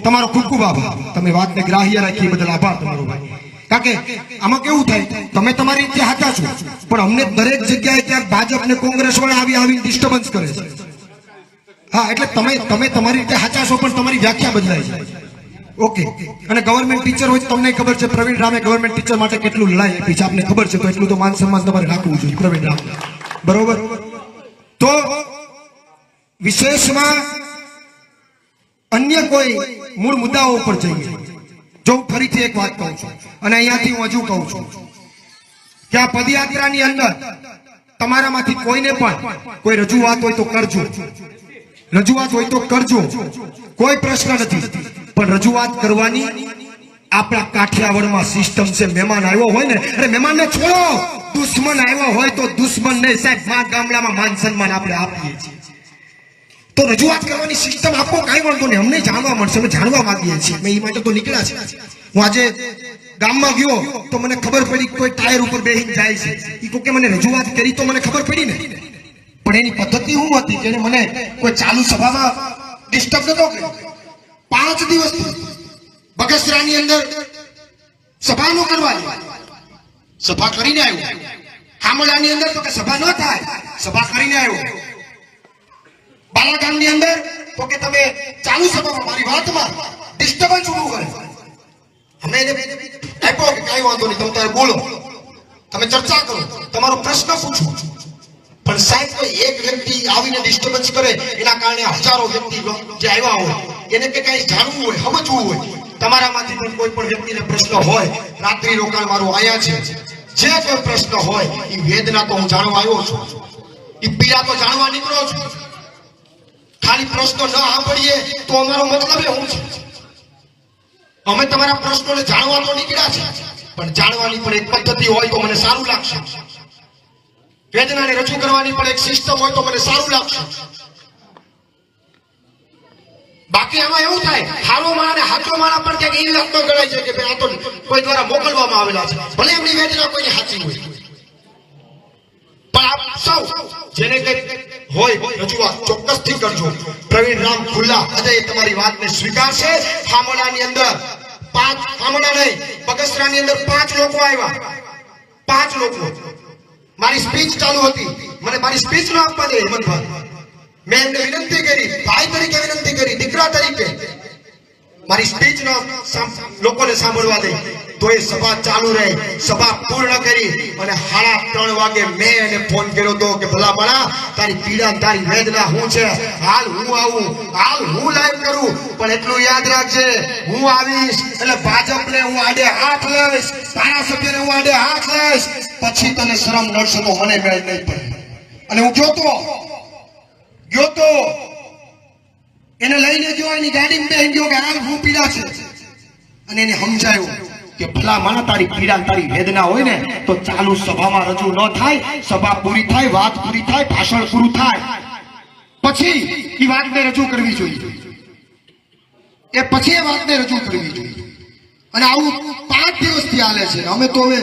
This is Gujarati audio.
તમારો ખૂબ ખૂબ આભાર. તમે વાતને ગ્રાહ્ય રાખી બદલ આભાર તમારો ભાઈ. કારણ કે આમાં કેવું થાય? તમે તમારી રીતે હાચા છો. પણ અમને દરેક જગ્યાએ ક્યાંક ભાજપ ને કોંગ્રેસ વાળા આવી આવી ડિસ્ટર્બન્સ કરે છે. હા, એટલે તમે તમે તમારી રીતે હાચા છો, પણ તમારી વ્યાખ્યા બદલાય છે. ઓકે. અને ગવર્મેન્ટ ટીચર હોય તમને ખબર છે, પ્રવીણ રામે ગવર્મેન્ટ ટીચર માટે કેટલું લડાઈ આપી છે. આપને ખબર છે, તો એટલું તો માન સન્માન તમારે રાખવું જોઈએ, પ્રવીણ રામ. બરોબર? તો વિશેષમાં અન્ય કોઈ મૂળ મુદ્દાઓ ઉપર જઈએ. જો હું ફરીથી એક વાત કહું છું, અને અહીંયાથી હું હજુ કહું છું કે આ પદયાત્રાની અંદર તમારામાંથી કોઈને પણ કોઈ રજૂઆત હોય તો કરજો. રજૂઆત હોય તો કરજો. કોઈ પ્રશ્ન નથી. પણ રજૂઆત કરવાની આપણા કાઠિયાવાડમાં સિસ્ટમ છે. મહેમાન આવ્યો હોય ને, અરે મહેમાનને છોડો! દુશ્મન આવ્યો હોય તો દુશ્મન નહીં સાહેબ, મા ગામડામાં માન સન્માન આપણે આપીએ છીએ. તો રજૂઆત કરવાની સિસ્ટમ આપો, કાંઈ વાંધો નહીં. અમને જાણવા મળશે, અમે જાણવા માંગીએ છીએ. એ માટે તો નીકળ્યા છે. હું આજે ગામમાં ગયો, તો મને ખબર પડી કોઈ ટાયર ઉપર બેહીને જાય છે. એ કોકે મને રજૂઆત કરી તો મને ખબર પડી ને? પણ એની પદ્ધતિ શું હતી જેને મને કોઈ ચાલુ સભામાં ડિસ્ટર્બ નતો કર્યો. પાંચ દિવસ બગસરાની અંદર સભા નો કરવાની સભા કરીને આવ્યો. હામડાની અંદર તો કે સભા ન થાય, સભા કરીને આવ્યો. બાલાગામની અંદર, તો કે તમે ચાલુ સભામાં મારી વાતમાં ડિસ્ટર્બન્સ ઊભું કરે. અમે એને આપ્યો કે કાંઈ વાંધો નહીં, તમે તારે બોલો. તમે ચર્ચા કરો, તમારો પ્રશ્ન પૂછો. પણ સાહેબ, કોઈ એક વ્યક્તિ આવીને ડિસ્ટર્બન્સ કરે, એના કારણે હજારો વ્યક્તિ જે આવ્યા હોય, એને કે કઈ જાણવું હોય, સમજવું હોય, તમારામાંથી પણ કોઈ પણ વ્યક્તિને પ્રશ્ન હોય, રાત્રિ રોકાણ મારું આયા છે. જે કોઈ પ્રશ્ન હોય એ વેદના તો હું જાણવા આવ્યો છું. એ પીડા તો જાણવા નીકળ્યો છું. ખાલી પ્રશ્નો ન સાંભળીએ તો અમારો મતલબ એ છે. અમે તમારા પ્રશ્નોને જાણવા નીકળ્યા છે, પણ જાણવાની પણ એક પદ્ધતિ હોય તો મને સારું લાગશે. વેદનાને રજૂ કરવાની પણ એક સિસ્ટમ હોય તો મને સારું લાગશે. બાકી આમાં એવું થાય હારો માણા ને હાચો માણા પણ ક્યાંક એવી વાતમાં ગણાય છે કે ભાઈ આ તો કોઈ દ્વારા મોકલવામાં આવેલા છે. ભલે એમની વેદના કોઈની સાચી હોય. પણ આપ સૌ જેને કઈ હોય, રજૂઆત ચોક્કસથી કરજો. પ્રવીણ રામ ખુલ્લા અજય તમારી વાતને સ્વીકારશે. ખામોડાની અંદર પાંચ ખામોડા નહીં, બગસરાની અંદર પાંચ લોકો આવ્યા. પાંચ લોકો. મારી સ્પીચ ચાલુ હતી. મને મારી સ્પીચ ન આપવા દે, હેમંતભાઈ. મેં એમને વિનંતી કરી, ભાઈ તરીકે વિનંતી કરી, દીકરા તરીકે. મારી સ્પીચ નો લોકોને સાંભળવા દે. તો સભા ચાલુ રહી. સભા પૂર્ણ કરી અને સાડા ત્રણ વાગે મેં એને ફોન કર્યો હતો કે ભલા ભલા તારી પીડા તારી વેદના શું છે? હાલ હું આવું, હાલ હું લાઈવ કરું, પણ એટલું યાદ રાખજે, હું આવીશ, એટલે ભાજપને હું આડે હાથ લઈશ, ધારાસભ્યને હું આડે હાથ લઈશ, પછી તને શરમ નડશે તો મને મેળ નહીં પડે. અને હું જોતો જોતો એને લઈને ગયો, એની ગાડીમાં બેસી ગયો કે, હાલ હું પીડા છે. અને એને સમજાયું કે ભલા માના તારી પીડા તારી વેદના હોય ને, તો ચાલુ સભામાં રજૂ ન થાય, સભા પૂરી થાય, વાત પૂરી થાય, ભાષણ પૂરું થાય. પછી એ વાતને રજૂ કરવી જોઈએ. એ પછી એ વાતને રજૂ કરવી જોઈએ. અને આવું પાંચ દિવસથી હાલે છે. અમે તો હવે